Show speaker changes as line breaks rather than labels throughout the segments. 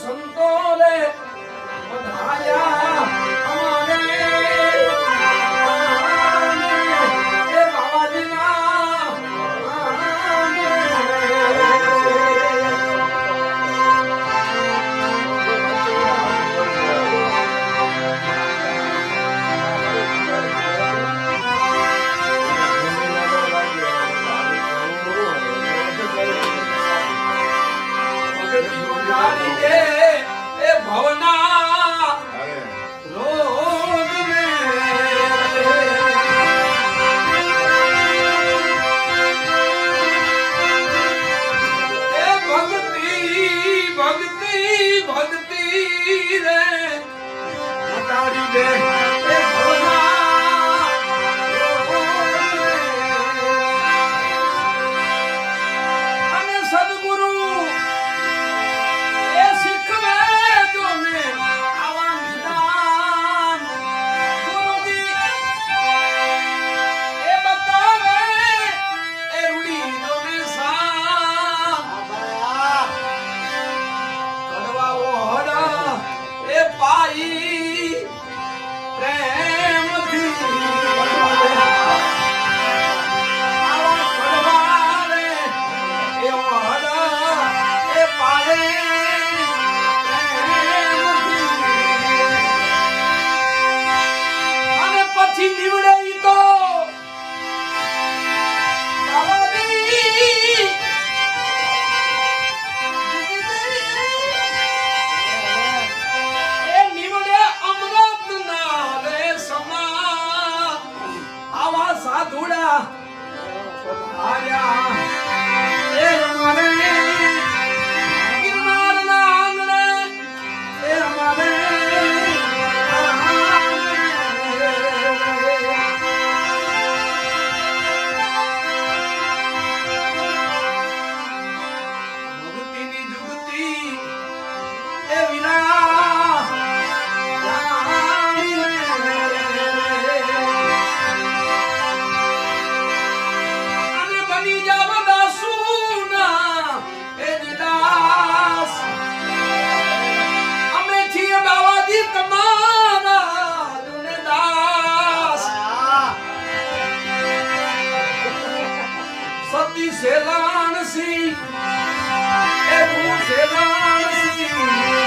સંતોલે વધાયા ભક્તિ રે ઉતારી દે સાધુડા પધાર્યા. એ અમારે ગિરનારના આંગણે એ ભક્તિની જુગતી એ વિના સેલાણસી એ ભૂ સેલાણસી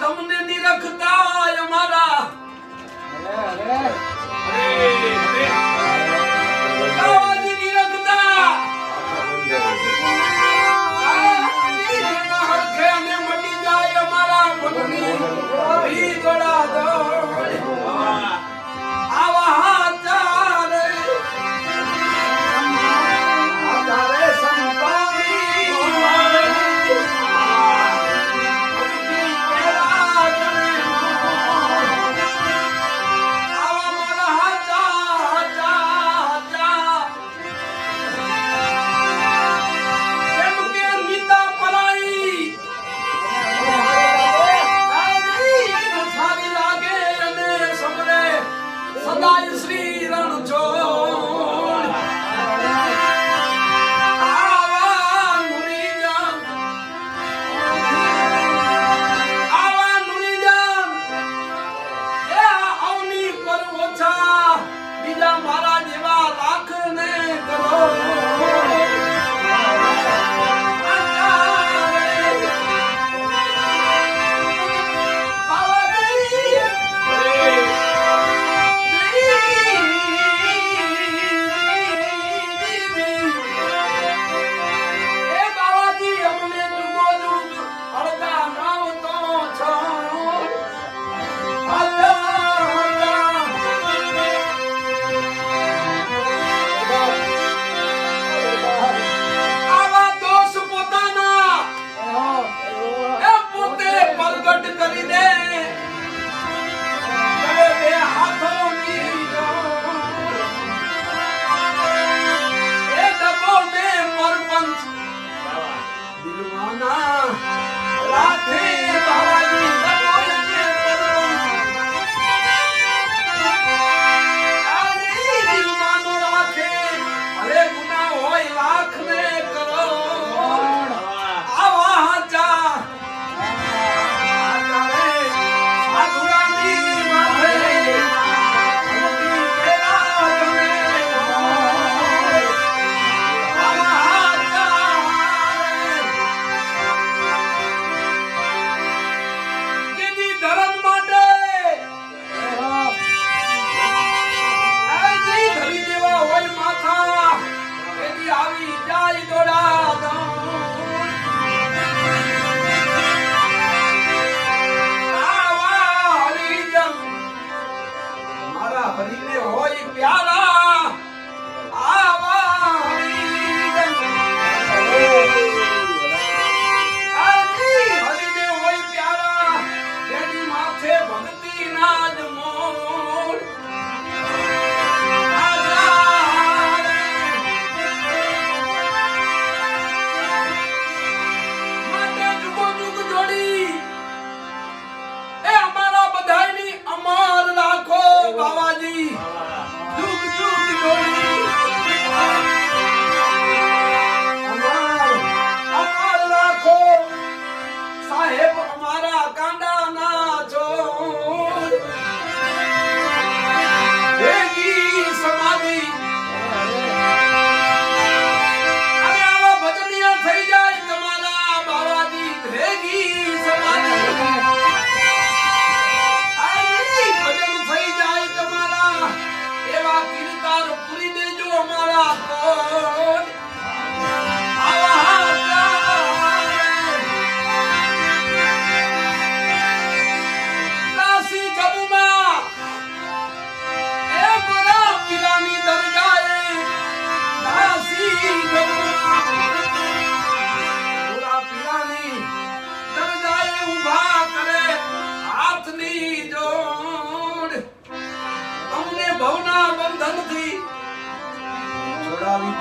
તમને નિરખતા અમારા.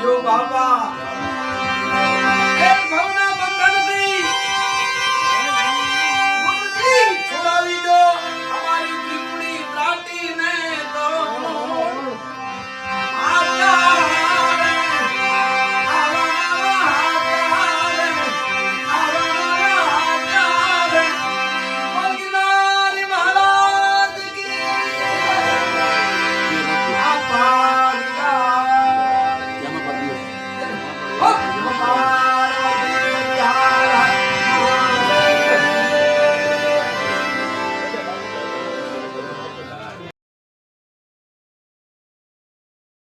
刘爸爸